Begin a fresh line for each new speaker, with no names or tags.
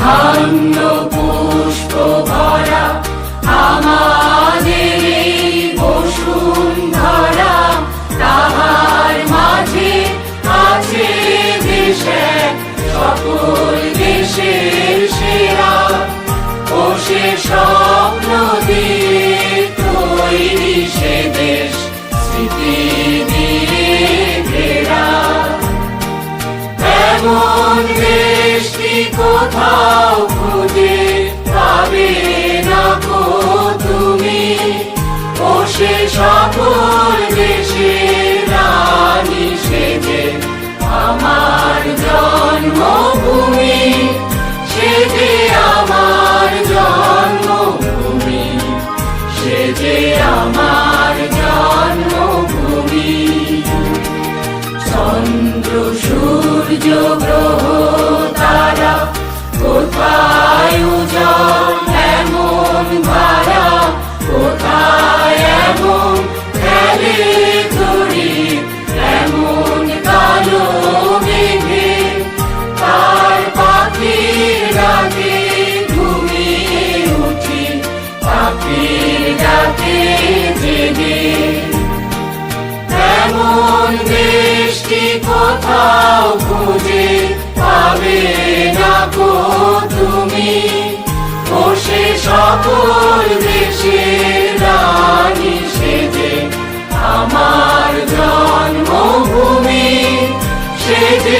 ধন্য পুষ্প ভরা আমাদের এই বসুন্ধরা, তাহার মাঝে আছে দেশে, সকল দেশের সেরা। ও সে স্বপ্ন তৈরি সে দেশ, স্মৃতি দিয়ে ঘেরা। এমন দেশটি কোথাও খুঁজে পাবে না কো তুমি। ও সে সকল দেশের রানী সেজে আমার জন্মভূমি সে যে আমার জন্মভূমি সে যে আমার সূর্য গ্রহ তারা কোথায় উজল এমন ধারা কোথায় তরি পাখির ডাকে ঘুমিয়ে উঠি